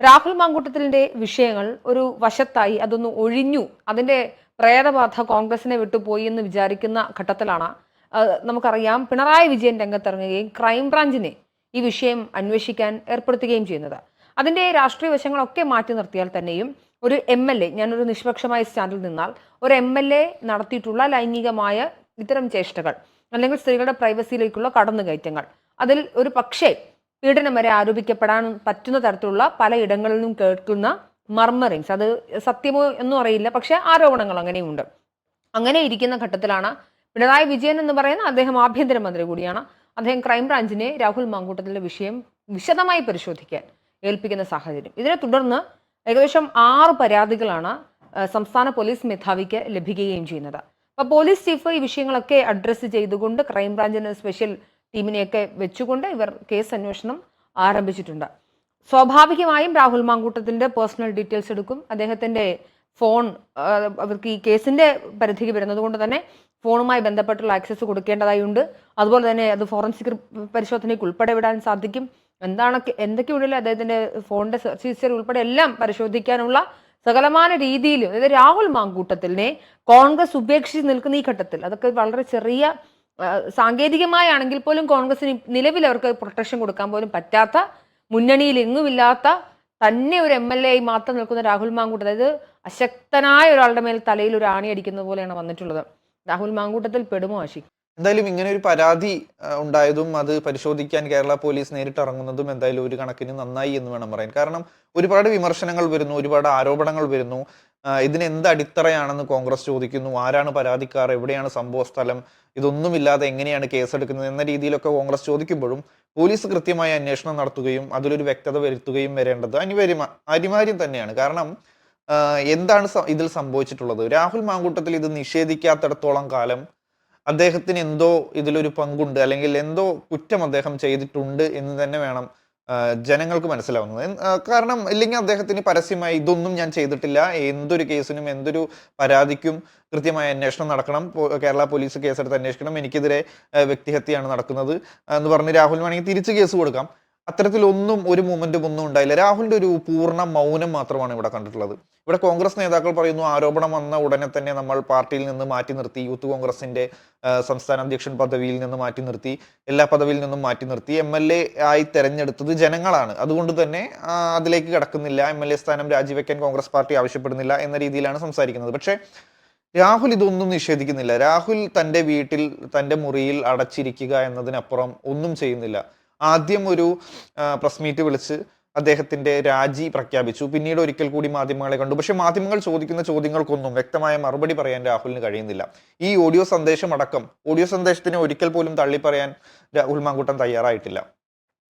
രാഹുൽ മാങ്കൂട്ടത്തിലിന്റെ വിഷയങ്ങൾ ഒരു വശത്തായി അതൊന്ന് ഒഴിഞ്ഞു. അതിന്റെ പ്രേതബാധ കോൺഗ്രസിനെ വിട്ടുപോയി എന്ന് വിചാരിക്കുന്ന ഘട്ടത്തിലാണ്. നമുക്കറിയാം പിണറായി വിജയൻ രംഗത്തിറങ്ങുകയും ക്രൈംബ്രാഞ്ചിനെ ഈ വിഷയം അന്വേഷിക്കാൻ ഏർപ്പെടുത്തുകയും ചെയ്യുന്നത്. അതിന്റെ രാഷ്ട്രീയ വശങ്ങളൊക്കെ മാറ്റി നിർത്തിയാൽ തന്നെയും ഒരു എം എൽ എ ഞാനൊരു നിഷ്പക്ഷമായ സ്റ്റാൻഡിൽ നിന്നാൽ ഒരു എം എൽ എ നടത്തിയിട്ടുള്ള ലൈംഗികമായ ഇത്തരം ചേഷ്ടകൾ അല്ലെങ്കിൽ സ്ത്രീകളുടെ പ്രൈവസിയിലേക്കുള്ള കടന്നുകയറ്റങ്ങൾ അതിൽ ഒരു പക്ഷേ പീഡനം വരെ ആരോപിക്കപ്പെടാൻ പറ്റുന്ന തരത്തിലുള്ള പലയിടങ്ങളിൽ നിന്നും കേൾക്കുന്ന മർമറിങ്സ് അത് സത്യമോ എന്നും അറിയില്ല. പക്ഷെ ആരോപണങ്ങൾ അങ്ങനെയുണ്ട് അങ്ങനെ ഇരിക്കുന്ന ഘട്ടത്തിലാണ് പിണറായി വിജയൻ എന്ന് പറയുന്ന അദ്ദേഹം ആഭ്യന്തരമന്ത്രി കൂടിയാണ്. അദ്ദേഹം ക്രൈംബ്രാഞ്ചിനെ രാഹുൽ മാങ്കൂട്ടത്തിന്റെ വിഷയം വിശദമായി പരിശോധിക്കാൻ ഏൽപ്പിക്കുന്ന സാഹചര്യം. ഇതിനെ തുടർന്ന് ഏകദേശം ആറ് പരാതികളാണ് സംസ്ഥാന പോലീസ് മേധാവിക്ക് ലഭിക്കുകയും ചെയ്യുന്നത്. അപ്പോൾ പോലീസ് ചീഫ് ഈ വിഷയങ്ങളൊക്കെ അഡ്രസ്സ് ചെയ്തുകൊണ്ട് ക്രൈംബ്രാഞ്ചിന് സ്പെഷ്യൽ ടീമിനെയൊക്കെ വെച്ചുകൊണ്ട് ഇവർ കേസ് അന്വേഷണം ആരംഭിച്ചിട്ടുണ്ട്. സ്വാഭാവികമായും രാഹുൽ മാങ്കൂട്ടത്തിന്റെ പേഴ്സണൽ ഡീറ്റെയിൽസ് എടുക്കും. അദ്ദേഹത്തിന്റെ ഫോൺ അവർക്ക് ഈ കേസിന്റെ പരിധിക്ക് വരുന്നത് കൊണ്ട് തന്നെ ഫോണുമായി ബന്ധപ്പെട്ടുള്ള ആക്സസ് കൊടുക്കേണ്ടതായുണ്ട്. അതുപോലെ തന്നെ അത് ഫോറൻസിക് പരിശോധനയ്ക്ക് ഉൾപ്പെടെ വിടാൻ സാധിക്കും. എന്താണ് എന്തൊക്കെയുണ്ടല്ലോ അദ്ദേഹത്തിന്റെ ഫോണിന്റെ സെർച്ച് ഹിസ്റ്ററി ഉൾപ്പെടെ എല്ലാം പരിശോധിക്കാനുള്ള സകലമാന രീതിയിലും അതായത് രാഹുൽ മാങ്കൂട്ടത്തിനെ കോൺഗ്രസ് ഉപേക്ഷിച്ച് നിൽക്കുന്ന ഈ ഘട്ടത്തിൽ അതൊക്കെ വളരെ ചെറിയ സാങ്കേതികമായാണെങ്കിൽ പോലും കോൺഗ്രസിന് നിലവിൽ അവർക്ക് പ്രൊട്ടക്ഷൻ കൊടുക്കാൻ പോലും പറ്റാത്ത മുന്നണിയിൽ എങ്ങുമില്ലാത്ത തന്നെ ഒരു എം എൽ എ ആയി മാത്രം നിൽക്കുന്ന രാഹുൽ മാങ്കൂട്ട് അതായത് അശക്തനായ ഒരാളുടെ മേൽ തലയിൽ ഒരു ആണി അടിക്കുന്ന പോലെയാണ് വന്നിട്ടുള്ളത്. രാഹുൽ മാങ്കൂട്ടത്തിൽ പെടുമോ ആശി എന്തായാലും ഇങ്ങനെ ഒരു പരാതി ഉണ്ടായതും അത് പരിശോധിക്കാൻ കേരള പോലീസ് നേരിട്ട് ഇറങ്ങുന്നതും എന്തായാലും ഒരു കണക്കിന് നന്നായി എന്ന് വേണം പറയാൻ. കാരണം ഒരുപാട് വിമർശനങ്ങൾ വരുന്നു ഒരുപാട് ആരോപണങ്ങൾ വരുന്നു. ഇതിന് എന്ത് അടിത്തറയാണെന്ന് കോൺഗ്രസ് ചോദിക്കുന്നു ആരാണ് പരാതിക്കാർ എവിടെയാണ് സംഭവ സ്ഥലം ഇതൊന്നുമില്ലാതെ എങ്ങനെയാണ് കേസെടുക്കുന്നത് എന്ന രീതിയിലൊക്കെ കോൺഗ്രസ് ചോദിക്കുമ്പോഴും പോലീസ് കൃത്യമായ അന്വേഷണം നടത്തുകയും അതിലൊരു വ്യക്തത വരുത്തുകയും വരേണ്ടത് അനിവാര്യമാ അനിവാര്യം തന്നെയാണ്. കാരണം എന്താണ് ഇതിൽ സംഭവിച്ചിട്ടുള്ളത്? രാഹുൽ മാങ്കൂട്ടത്തിൽ ഇത് നിഷേധിക്കാത്തിടത്തോളം കാലം അദ്ദേഹത്തിന് എന്തോ ഇതിലൊരു പങ്കുണ്ട് അല്ലെങ്കിൽ എന്തോ കുറ്റം അദ്ദേഹം ചെയ്തിട്ടുണ്ട് എന്ന് തന്നെ വേണം ജനങ്ങൾക്ക് മനസ്സിലാവുന്നത്. കാരണം ഇല്ലെങ്കിൽ അദ്ദേഹത്തിന് പരസ്യമായി ഇതൊന്നും ഞാൻ ചെയ്തിട്ടില്ല. എന്തൊരു കേസിനും എന്തൊരു പരാതിക്കും കൃത്യമായ അന്വേഷണം നടക്കണം. കേരള പോലീസ് കേസെടുത്ത് അന്വേഷിക്കണം. എനിക്കെതിരെ വ്യക്തിഹത്യയാണ് നടക്കുന്നത്. എന്ന് പറഞ്ഞ് രാഹുൽ വേണമെങ്കിൽ തിരിച്ച് കേസ് കൊടുക്കാം. അത്തരത്തിലൊന്നും ഒരു മൂമെന്റും ഒന്നും ഉണ്ടായില്ല. രാഹുലിന്റെ ഒരു പൂർണ മൗനം മാത്രമാണ് ഇവിടെ കണ്ടിട്ടുള്ളത്. ഇവിടെ കോൺഗ്രസ് നേതാക്കൾ പറയുന്നു ആരോപണം വന്ന ഉടനെ തന്നെ നമ്മൾ പാർട്ടിയിൽ നിന്ന് മാറ്റി നിർത്തി. യൂത്ത് കോൺഗ്രസിന്റെ സംസ്ഥാന അധ്യക്ഷൻ പദവിയിൽ നിന്ന് മാറ്റി നിർത്തി. എല്ലാ പദവിയിൽ നിന്നും മാറ്റി നിർത്തി. എം എൽ എ ആയി തെരഞ്ഞെടുത്തത് ജനങ്ങളാണ്. അതുകൊണ്ട് തന്നെ അതിലേക്ക് കടക്കുന്നില്ല. എം എൽ എ സ്ഥാനം രാജിവെക്കാൻ കോൺഗ്രസ് പാർട്ടി ആവശ്യപ്പെടുന്നില്ല എന്ന രീതിയിലാണ് സംസാരിക്കുന്നത്. പക്ഷേ രാഹുൽ ഇതൊന്നും നിഷേധിക്കുന്നില്ല. രാഹുൽ തന്റെ വീട്ടിൽ തന്റെ മുറിയിൽ അടച്ചിരിക്കുക എന്നതിനപ്പുറം ഒന്നും ചെയ്യുന്നില്ല. ആദ്യം ഒരു പ്രസ് മീറ്റ് വിളിച്ച് അദ്ദേഹത്തിന്റെ രാജി പ്രഖ്യാപിച്ചു. പിന്നീട് ഒരിക്കൽ കൂടി മാധ്യമങ്ങളെ കണ്ടു. പക്ഷെ മാധ്യമങ്ങൾ ചോദിക്കുന്ന ചോദ്യങ്ങൾക്കൊന്നും വ്യക്തമായ മറുപടി പറയാൻ രാഹുലിന് കഴിയുന്നില്ല. ഈ ഓഡിയോ സന്ദേശം അടക്കം ഓഡിയോ സന്ദേശത്തിന് ഒരിക്കൽ പോലും തള്ളി പറയാൻ രാഹുൽ മാങ്കൂട്ടം തയ്യാറായിട്ടില്ല.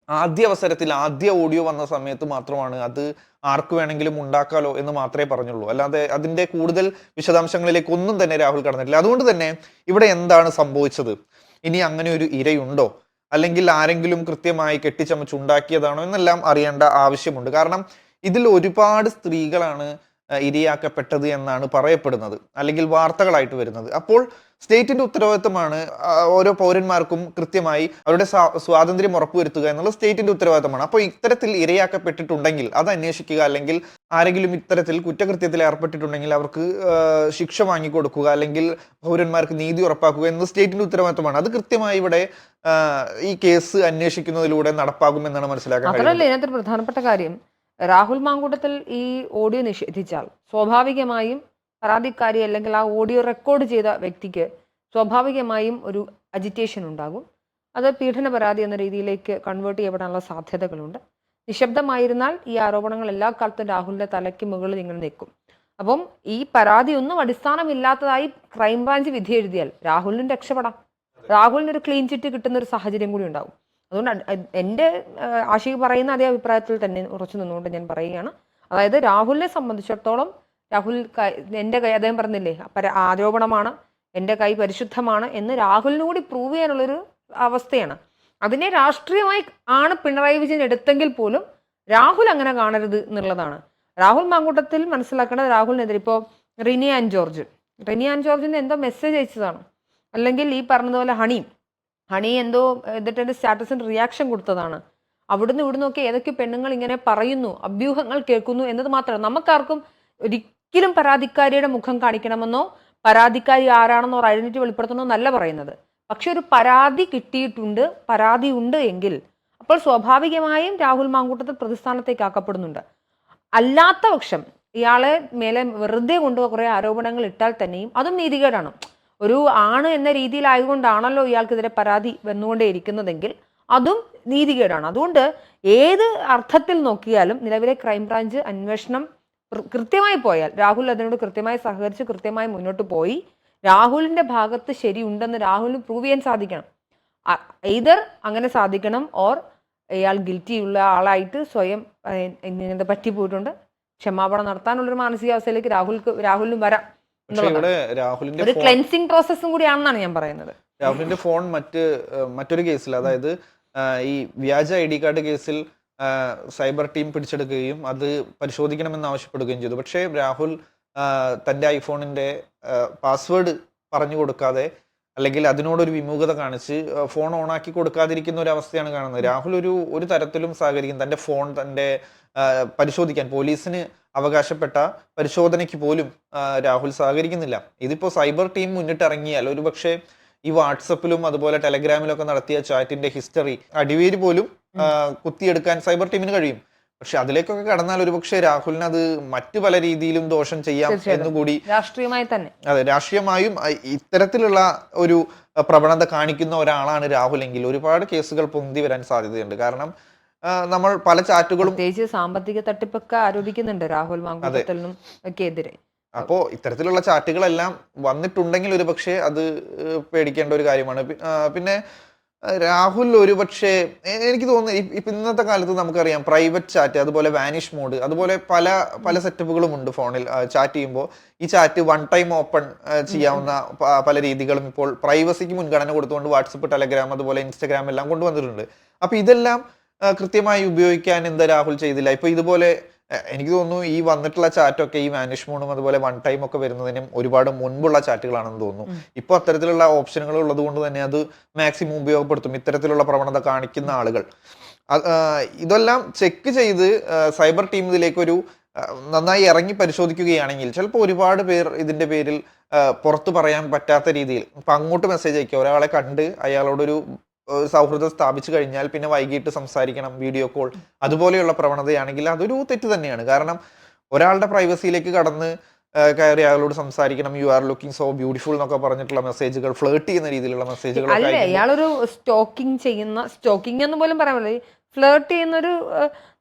ആദ്യ അവസരത്തിൽ ആദ്യ ഓഡിയോ വന്ന സമയത്ത് മാത്രമാണ് അത് ആർക്ക് വേണമെങ്കിലും ഉണ്ടാക്കാലോ എന്ന് മാത്രമേ പറഞ്ഞുള്ളൂ. അല്ലാതെ അതിന്റെ കൂടുതൽ വിശദാംശങ്ങളിലേക്ക് ഒന്നും തന്നെ രാഹുൽ കടന്നിട്ടില്ല. അതുകൊണ്ട് തന്നെ ഇവിടെ എന്താണ് സംഭവിച്ചത്? ഇനി അങ്ങനെ ഒരു ഇരയുണ്ടോ? അല്ലെങ്കിൽ ആരെങ്കിലും കൃത്യമായി കെട്ടിച്ചമച്ചുണ്ടാക്കിയതാണോ എന്നെല്ലാം അറിയേണ്ട ആവശ്യമുണ്ട്. കാരണം ഇതിൽ ഒരുപാട് സ്ത്രീകളാണ് ഇരയാക്കപ്പെട്ടത് എന്നാണ് പറയപ്പെടുന്നത് അല്ലെങ്കിൽ വാർത്തകളായിട്ട് വരുന്നത്. അപ്പോൾ സ്റ്റേറ്റിന്റെ ഉത്തരവാദിത്തമാണ് ഓരോ പൗരന്മാർക്കും കൃത്യമായി അവരുടെ സ്വാതന്ത്ര്യം ഉറപ്പുവരുത്തുക എന്നുള്ള സ്റ്റേറ്റിന്റെ ഉത്തരവാദിത്തമാണ് അപ്പോൾ ഇത്തരത്തിൽ ഇരയാക്കപ്പെട്ടിട്ടുണ്ടെങ്കിൽ അത് അന്വേഷിക്കുക അല്ലെങ്കിൽ ആരെങ്കിലും ഇത്തരത്തിൽ കുറ്റകൃത്യത്തിൽ ഏർപ്പെട്ടിട്ടുണ്ടെങ്കിൽ അവർക്ക് ശിക്ഷ വാങ്ങിക്കൊടുക്കുക അല്ലെങ്കിൽ പൗരന്മാർക്ക് നീതി ഉറപ്പാക്കുക എന്നത് സ്റ്റേറ്റിന്റെ ഉത്തരവാദിത്തമാണ് അത് കൃത്യമായി ഇവിടെ ഈ കേസ് അന്വേഷിക്കുന്നതിലൂടെ നടപ്പാകുമെന്നാണ് മനസ്സിലാക്കുന്നത് ഇതിനകത്തൊരു പ്രധാനപ്പെട്ട കാര്യം രാഹുൽ മാങ്കൂട്ടത്തിൽ ഈ ഓഡിയോ നിഷേധിച്ചാൽ സ്വാഭാവികമായും പരാതിക്കാരി അല്ലെങ്കിൽ ആ ഓഡിയോ റെക്കോർഡ് ചെയ്ത വ്യക്തിക്ക് സ്വാഭാവികമായും ഒരു അജിറ്റേഷൻ ഉണ്ടാകും. അത് പീഡന പരാതി എന്ന രീതിയിലേക്ക് കൺവേർട്ട് ചെയ്യപ്പെടാനുള്ള സാധ്യതകളുണ്ട്. നിശബ്ദമായിരുന്നാൽ ഈ ആരോപണങ്ങൾ എല്ലാ കാലത്തും രാഹുലിന്റെ തലയ്ക്ക് മുകളിൽ ഇങ്ങനെ നിൽക്കും. അപ്പം ഈ പരാതി ഒന്നും അടിസ്ഥാനമില്ലാത്തതായി ക്രൈംബ്രാഞ്ച് വിധി എഴുതിയാൽ രാഹുലിനും രക്ഷപ്പെടാം. രാഹുലിന് ഒരു ക്ലീൻ ചിറ്റ് കിട്ടുന്ന ഒരു സാഹചര്യം കൂടി ഉണ്ടാവും. അതുകൊണ്ട് എന്റെ ആശി പറയുന്ന അതേ അഭിപ്രായത്തിൽ തന്നെ ഉറച്ചു നിന്നുകൊണ്ട് ഞാൻ പറയുകയാണ്. അതായത് രാഹുലിനെ സംബന്ധിച്ചിടത്തോളം രാഹുൽ എന്റെ കൈ അദ്ദേഹം പറഞ്ഞില്ലേ പര ആരോപണമാണ് എന്റെ കൈ പരിശുദ്ധമാണ് എന്ന് രാഹുലിന് കൂടി പ്രൂവ് ചെയ്യാനുള്ളൊരു അവസ്ഥയാണ്. അതിനെ രാഷ്ട്രീയമായി ആണ് പിണറായി വിജയൻ എടുത്തെങ്കിൽ പോലും രാഹുൽ അങ്ങനെ കാണരുത് എന്നുള്ളതാണ്. രാഹുൽ മാങ്കൂട്ടത്തിൽ മനസ്സിലാക്കേണ്ടത് രാഹുലിനെതിരെ. ഇപ്പോൾ Rini and George. Rini and ജോർജിന് എന്തോ മെസ്സേജ് അയച്ചതാണ്. അല്ലെങ്കിൽ ഈ പറഞ്ഞതുപോലെ ഹണി ഹണി എന്തോ എന്നിട്ട് സ്റ്റാറ്റസിന് റിയാക്ഷൻ കൊടുത്തതാണ്. അവിടുന്ന് ഇവിടുന്ന് ഒക്കെ ഏതൊക്കെ പെണ്ണുങ്ങൾ ഇങ്ങനെ പറയുന്നു അഭ്യൂഹങ്ങൾ കേൾക്കുന്നു എന്നത് മാത്രമല്ല. നമുക്കാർക്കും ഒരിക്കലും പരാതിക്കാരിയുടെ മുഖം കാണിക്കണമെന്നോ പരാതിക്കാരി ആരാണെന്നോ ഐഡന്റിറ്റി വെളിപ്പെടുത്തണോ എന്നല്ല പറയുന്നത്. പക്ഷെ ഒരു പരാതി കിട്ടിയിട്ടുണ്ട് പരാതി ഉണ്ട് എങ്കിൽ അപ്പോൾ സ്വാഭാവികമായും രാഹുൽ മാങ്കൂട്ടത്തിൽ പ്രതിസ്ഥാനത്തേക്ക് ആക്കപ്പെടുന്നുണ്ട്. അല്ലാത്ത പക്ഷം ഇയാളെ മേലെ വെറുതെ കൊണ്ട് കുറെ ആരോപണങ്ങൾ ഇട്ടാൽ തന്നെയും അതും നീതികേടാണ്. ഒരു ആണ് എന്ന രീതിയിലായതുകൊണ്ടാണല്ലോ ഇയാൾക്കെതിരെ പരാതി വന്നുകൊണ്ടേയിരിക്കുന്നതെങ്കിൽ അതും നീതികേടാണ്. അതുകൊണ്ട് ഏത് അർത്ഥത്തിൽ നോക്കിയാലും നിലവിലെ ക്രൈംബ്രാഞ്ച് അന്വേഷണം കൃത്യമായി പോയാൽ രാഹുൽ അതിനോട് കൃത്യമായി സഹകരിച്ച് കൃത്യമായി മുന്നോട്ട് പോയി രാഹുലിന്റെ ഭാഗത്ത് ശരിയുണ്ടെന്ന് രാഹുലിന് പ്രൂവ് ചെയ്യാൻ സാധിക്കണം. ഇതർ അങ്ങനെ സാധിക്കണം ഓർ ഇയാൾ ഗിൽറ്റിയുള്ള ആളായിട്ട് സ്വയം പറ്റി പറ്റിപ്പോയിട്ടുണ്ട്? ക്ഷമാപണം നടത്താനുള്ളൊരു മാനസികാവസ്ഥയിലേക്ക് രാഹുൽക്ക് രാഹുലിനും വരാം. പക്ഷെ ഇവിടെ രാഹുലിന്റെ ഒരു ക്ലെൻസിങ് പ്രോസസ്സും കൂടിയാണെന്നാണ് ഞാൻ പറയുന്നത്. രാഹുലിന്റെ ഫോൺ മറ്റ് മറ്റൊരു കേസിൽ അതായത് ഈ വ്യാജ ഐ ഡി കാർഡ് കേസിൽ സൈബർ ടീം പിടിച്ചെടുക്കുകയും അത് പരിശോധിക്കണമെന്ന് ആവശ്യപ്പെടുകയും ചെയ്തു. പക്ഷേ രാഹുൽ തന്റെ ഐഫോണിന്റെ പാസ്വേഡ് പറഞ്ഞു കൊടുക്കാതെ അല്ലെങ്കിൽ അതിനോടൊരു വിമുഖത കാണിച്ച് ഫോൺ ഓണാക്കി കൊടുക്കാതിരിക്കുന്ന ഒരു അവസ്ഥയാണ് കാണുന്നത്. രാഹുൽ ഒരു ഒരു തരത്തിലും സഹകരിക്കും. തന്റെ ഫോൺ തന്റെ പരിശോധിക്കാൻ പോലീസിന് അവകാശപ്പെട്ട പരിശോധനയ്ക്ക് പോലും രാഹുൽ സഹകരിക്കുന്നില്ല. ഇതിപ്പോൾ സൈബർ ടീം മുന്നിട്ടിറങ്ങിയാൽ ഒരു പക്ഷേ ഈ വാട്സപ്പിലും അതുപോലെ ടെലഗ്രാമിലൊക്കെ നടത്തിയ ചാറ്റിന്റെ ഹിസ്റ്ററി അടിവേര് പോലും കുത്തിയെടുക്കാൻ സൈബർ ടീമിന് കഴിയും. പക്ഷെ അതിലേക്കൊക്കെ കടന്നാൽ ഒരുപക്ഷെ രാഹുലിന് അത് മറ്റു പല രീതിയിലും ദോഷം ചെയ്യാം. എന്നുകൂടി രാഷ്ട്രീയമായി തന്നെ. അതെ രാഷ്ട്രീയമായും ഇത്തരത്തിലുള്ള ഒരു പ്രവണത കാണിക്കുന്ന ഒരാളാണ് രാഹുൽ എങ്കിൽ ഒരുപാട് കേസുകൾ പൊന്തി വരാൻ സാധ്യതയുണ്ട്. കാരണം നമ്മൾ പല ചാറ്റുകളും പ്രത്യേകിച്ച് സാമ്പത്തിക തട്ടിപ്പൊക്കെ ആരോപിക്കുന്നുണ്ട് രാഹുൽ മാങ്കൂട്ടത്തിനും ഒക്കെ എതിരെ അപ്പോ ഇത്തരത്തിലുള്ള ചാറ്റുകളെല്ലാം വന്നിട്ടുണ്ടെങ്കിൽ ഒരു പക്ഷേ അത് പേടിക്കേണ്ട ഒരു കാര്യമാണ്. പിന്നെ രാഹുൽ ഒരു പക്ഷേ എനിക്ക് തോന്നുന്നു ഇപ്പൊ ഇന്നത്തെ കാലത്ത് നമുക്കറിയാം പ്രൈവറ്റ് ചാറ്റ് അതുപോലെ വാനിഷ് മോഡ് അതുപോലെ പല പല സെറ്റപ്പുകളും ഉണ്ട് ഫോണിൽ ചാറ്റ് ചെയ്യുമ്പോൾ. ഈ ചാറ്റ് വൺ ടൈം ഓപ്പൺ ചെയ്യാവുന്ന പല രീതികളും ഇപ്പോൾ പ്രൈവസിക്ക് മുൻഗണന കൊടുത്തുകൊണ്ട് വാട്സപ്പ് ടെലഗ്രാം അതുപോലെ ഇൻസ്റ്റാഗ്രാം എല്ലാം കൊണ്ടുവന്നിട്ടുണ്ട്. അപ്പൊ ഇതെല്ലാം കൃത്യമായി ഉപയോഗിക്കാൻ എന്താ രാഹുൽ ചെയ്തില്ല. ഇപ്പൊ ഇതുപോലെ എനിക്ക് തോന്നുന്നു ഈ വന്നിട്ടുള്ള ചാറ്റൊക്കെ ഈ വാനിഷ് മോണും അതുപോലെ വൺ ടൈം ഒക്കെ വരുന്നതിനും ഒരുപാട് മുൻപുള്ള ചാറ്റുകളാണെന്ന് തോന്നുന്നു. ഇപ്പൊ അത്തരത്തിലുള്ള ഓപ്ഷനുകൾ ഉള്ളത് കൊണ്ട് തന്നെ അത് മാക്സിമം ഉപയോഗപ്പെടുത്തും. ഇത്തരത്തിലുള്ള പ്രവണത കാണിക്കുന്ന ആളുകൾ. ഇതെല്ലാം ചെക്ക് ചെയ്ത് സൈബർ ടീം ഇതിലേക്ക് ഒരു നന്നായി ഇറങ്ങി പരിശോധിക്കുകയാണെങ്കിൽ ചിലപ്പോൾ ഒരുപാട് പേർ ഇതിന്റെ പേരിൽ പുറത്തു പറയാൻ പറ്റാത്ത രീതിയിൽ ഇപ്പൊ അങ്ങോട്ട് മെസ്സേജ് അയക്കുക. ഒരാളെ കണ്ട് അയാളോടൊരു സൗഹൃദം സ്ഥാപിച്ചു കഴിഞ്ഞാൽ പിന്നെ വൈകിട്ട് സംസാരിക്കണം വീഡിയോ കോൾ അതുപോലെയുള്ള പ്രവണതയാണെങ്കിൽ അതൊരു തെറ്റ് തന്നെയാണ്. കാരണം ഒരാളുടെ പ്രൈവസിയിലേക്ക് കടന്ന് കയറി അയാളോട് സംസാരിക്കണം you are looking so beautiful എന്നൊക്കെ പറഞ്ഞിട്ടുള്ള മെസ്സേജുകൾ ഫ്ലേർട്ട് ചെയ്യുന്ന രീതിയിലുള്ള മെസ്സേജുകൾ അല്ല ഇയാളൊരു സ്റ്റോക്കിംഗ് ചെയ്യുന്ന സ്റ്റോക്കിംഗ് എന്ന് പോലും പറയാൻ പറ്റില്ല. ഫ്ലേർട്ട് ചെയ്യുന്ന ഒരു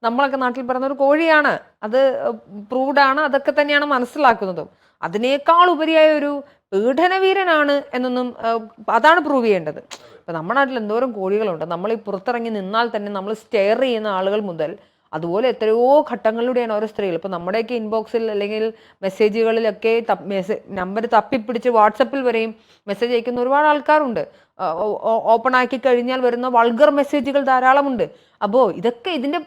നമ്മളൊക്കെ നാട്ടിൽ പറയുന്ന ഒരു കോഴിയാണ്. അത് പ്രൂഡാണ് ആണ് അതൊക്കെ തന്നെയാണ് മനസ്സിലാക്കുന്നതും. അതിനേക്കാൾ ഉപരിയായ ഒരു പീഡനവീരനാണ് എന്നൊന്നും അതാണ് പ്രൂവ് ചെയ്യേണ്ടത്. ഇപ്പൊ നമ്മുടെ നാട്ടിൽ എന്തോരം കോഴികളുണ്ട്. നമ്മൾ ഈ പുറത്തിറങ്ങി നിന്നാൽ തന്നെ നമ്മൾ സ്റ്റെയർ ചെയ്യുന്ന ആളുകൾ മുതൽ അതുപോലെ എത്രയോ ഘട്ടങ്ങളിലൂടെയാണ് ഓരോ സ്ത്രീകൾ. ഇപ്പം നമ്മുടെയൊക്കെ ഇൻബോക്സിൽ അല്ലെങ്കിൽ മെസ്സേജുകളിലൊക്കെ നമ്പർ തപ്പിപ്പിടിച്ച് വാട്സപ്പിൽ വരെയും മെസ്സേജ് അയക്കുന്ന ഒരുപാട് ആൾക്കാരുണ്ട്. ഓപ്പൺ ആക്കി കഴിഞ്ഞാൽ വരുന്ന വൾഗർ മെസ്സേജുകൾ ധാരാളമുണ്ട്. അപ്പോൾ ഇതൊക്കെ ഇതിന്റെ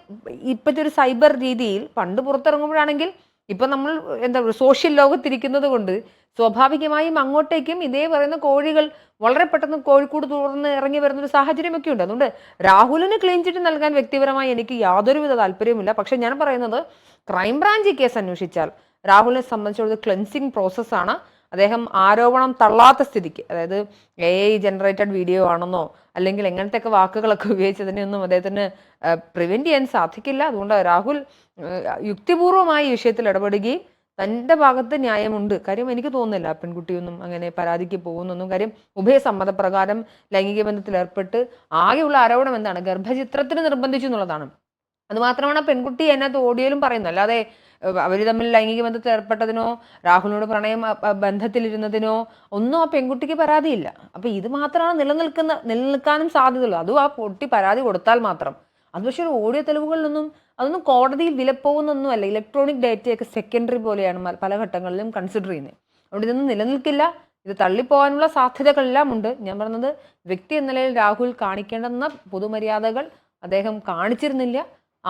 ഇപ്പോഴത്തെ ഒരു സൈബർ രീതിയിൽ പണ്ട് പുറത്തിറങ്ങുമ്പോഴാണെങ്കിൽ ഇപ്പൊ നമ്മൾ എന്താ സോഷ്യൽ ലോകത്തിരിക്കുന്നത് കൊണ്ട് സ്വാഭാവികമായും അങ്ങോട്ടേക്കും ഇതേ പറയുന്ന കോഴികൾ വളരെ പെട്ടെന്ന് കോഴിക്കൂട് തുറന്ന് ഇറങ്ങി വരുന്ന ഒരു സാഹചര്യമൊക്കെ ഉണ്ട്. അതുകൊണ്ട് രാഹുലിന് ക്ലീൻ ചിറ്റ് നൽകാൻ വ്യക്തിപരമായി എനിക്ക് യാതൊരുവിധ താല്പര്യവുമില്ല. പക്ഷെ ഞാൻ പറയുന്നത് ക്രൈംബ്രാഞ്ച് കേസ് അന്വേഷിച്ചാൽ രാഹുലിനെ സംബന്ധിച്ചുള്ള ക്ലെൻസിങ് പ്രോസസ്സാണ് അദ്ദേഹം ആരോപണം തള്ളാത്ത സ്ഥിതിക്ക് അതായത് എ ഐ ജനറേറ്റഡ് വീഡിയോ ആണെന്നോ അല്ലെങ്കിൽ എങ്ങനത്തെയൊക്കെ വാക്കുകളൊക്കെ ഉപയോഗിച്ചതിനെയൊന്നും അദ്ദേഹത്തിന് പ്രിവെന്റ് ചെയ്യാൻ സാധിക്കില്ല. അതുകൊണ്ട് രാഹുൽ യുക്തിപൂർവമായി ഈ വിഷയത്തിൽ ഇടപെടുകയും തന്റെ ഭാഗത്ത് ന്യായമുണ്ട്. കാര്യം എനിക്ക് തോന്നുന്നില്ല പെൺകുട്ടിയൊന്നും അങ്ങനെ പരാതിക്ക് പോകുന്നൊന്നും. കാര്യം ഉഭയസമ്മതപ്രകാരം ലൈംഗിക ബന്ധത്തിൽ ഏർപ്പെട്ട് ആകെയുള്ള ആരോപണം എന്താണ്? ഗർഭചിത്രത്തിന് നിർബന്ധിച്ചു എന്നുള്ളതാണ്. അത് മാത്രമാണ് പെൺകുട്ടി എന്നത് ഓഡിയോയിലും പറയുന്നത്. അല്ലാതെ അവർ തമ്മിൽ ലൈംഗിക ബന്ധത്തിൽ ഏർപ്പെട്ടതിനോ രാഹുലിനോട് പ്രണയം ബന്ധത്തിലിരുന്നതിനോ ഒന്നും ആ പെൺകുട്ടിക്ക് പരാതിയില്ല. അപ്പൊ ഇത് മാത്രമാണ് നിലനിൽക്കുന്ന നിലനിൽക്കാനും സാധ്യതയുള്ളൂ. അതും ആ പൊട്ടി പരാതി കൊടുത്താൽ മാത്രം. അത് പക്ഷേ ഒരു ഓഡിയോ തെളിവുകളിലൊന്നും അതൊന്നും കോടതിയിൽ വിലപ്പോകുന്നൊന്നും അല്ല ഇലക്ട്രോണിക് ഡേറ്റയൊക്കെ സെക്കൻഡറി പോലെയാണ് പല ഘട്ടങ്ങളിലും കൺസിഡർ ചെയ്യുന്നത്. അതുകൊണ്ട് ഇതൊന്നും നിലനിൽക്കില്ല. ഇത് തള്ളിപ്പോകാനുള്ള സാധ്യതകളെല്ലാം ഉണ്ട്. ഞാൻ പറഞ്ഞത് വ്യക്തി എന്ന നിലയിൽ രാഹുൽ കാണിക്കേണ്ടുന്ന പൊതുമര്യാദകൾ അദ്ദേഹം കാണിച്ചിരുന്നില്ല.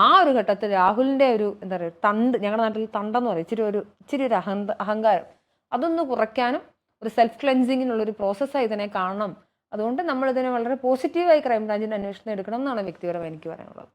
ആ ഒരു ഘട്ടത്തിൽ രാഹുലിന്റെ ഒരു എന്താ പറയുക തണ്ട് ഞങ്ങളുടെ നാട്ടിൽ തണ്ടെന്ന് പറയും. ഇച്ചിരി ഒരു ഇച്ചിരി ഒരു അഹന്ത അഹങ്കാരം. അതൊന്ന് കുറയ്ക്കാനും ഒരു സെൽഫ് ക്ലെൻസിങ്ങിനുള്ള ഒരു പ്രോസസ്സായി ഇതിനെ കാണണം. അതുകൊണ്ട് നമ്മൾ ഇതിനെ വളരെ പോസിറ്റീവായി ക്രൈംബ്രാഞ്ചിന്റെ അന്വേഷണം എടുക്കണം എന്നാണ് വ്യക്തിപരമായി എനിക്ക് പറയാനുള്ളത്.